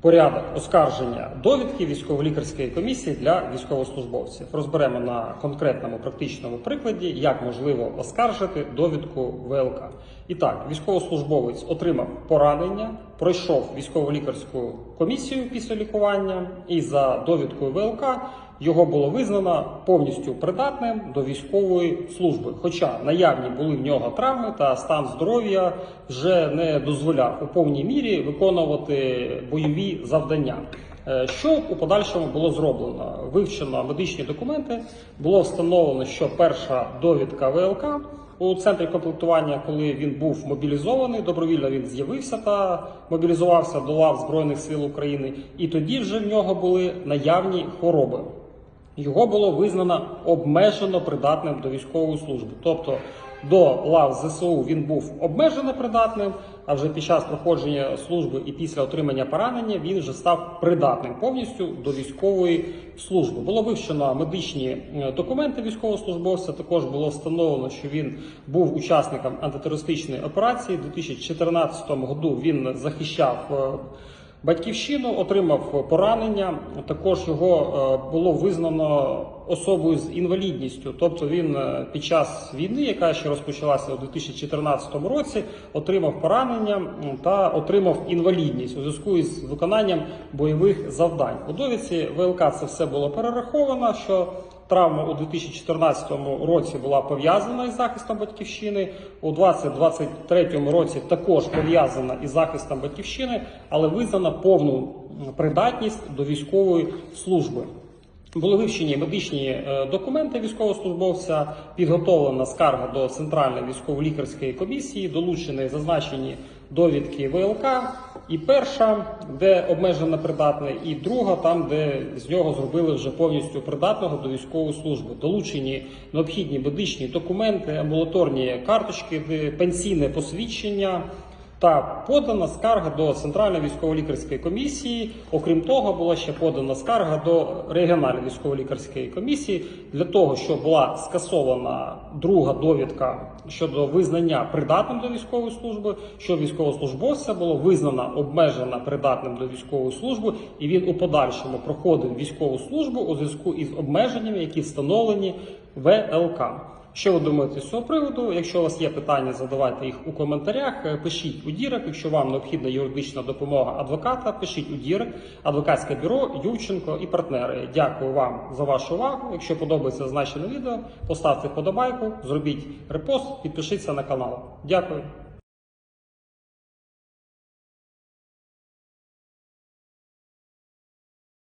порядок оскарження довідки військово-лікарської комісії для військовослужбовців. Розберемо на конкретному практичному прикладі, як можливо оскаржити довідку ВЛК. І так, військовослужбовець отримав поранення, пройшов військово-лікарську комісію після лікування, і за довідкою ВЛК його було визнано повністю придатним до військової служби. Хоча наявні були в нього травми та стан здоров'я вже не дозволяв у повній мірі виконувати бойові завдання. Е, Що у подальшому було зроблено? Вивчено медичні документи, було встановлено, що перша довідка ВЛК у центрі комплектування, коли він був мобілізований, добровільно він з'явився та мобілізувався до лав Збройних сил України, і тоді вже в нього були наявні хвороби. Його було визнано обмежено придатним до військової служби. Тобто до лав ЗСУ він був обмежено придатним, а вже під час проходження служби і після отримання поранення він вже став придатним повністю до військової служби. Було вивчено медичні е, документи військовослужбовця. Також було встановлено, що він був учасником антитерористичної операції. У 2014 году він захищав. Батьківщину отримав поранення. Також його е, було визнано особою з інвалідністю. Тобто він е, під час війни, яка ще розпочалася у 2014 році, отримав поранення та отримав інвалідність у зв'язку із виконанням бойових завдань. У довідці ВЛК це все було перераховано. що Травма у 2014 році була пов'язана із захистом батьківщини. У 2023 році також пов'язана із захистом батьківщини, але визнана повну придатність до військової служби. Були вивчені медичні е, документи військовослужбовця, підготовлена скарга до Центральної військово-лікарської комісії, долучені зазначені довідки ВЛК. І перша, де обмежено придатне, і друга, там, де з нього зробили вже повністю придатного до військової служби. Долучені необхідні медичні документи, амбулаторні карточки, пенсійне посвідчення. Та подана скарга до Центральної військово-лікарської комісії. Окрім того, була ще подана скарга до регіональної військово-лікарської комісії для того, щоб була скасована друга довідка щодо визнання придатним до військової служби, що військовослужбовця було визнано обмежено придатним до військової служби, і він у подальшому проходив військову службу у зв'язку із обмеженнями, які встановлені ВЛК. Що ви думаєте з цього приводу? Якщо у вас є питання, задавайте їх у коментарях. Е, Пишіть у Дірек. Якщо вам необхідна юридична допомога адвоката, пишіть у Дірек, адвокатське бюро Ювченко і партнери. Дякую вам за вашу увагу. Якщо подобається значене відео, поставте вподобайку, зробіть репост, підпишіться на канал. Дякую.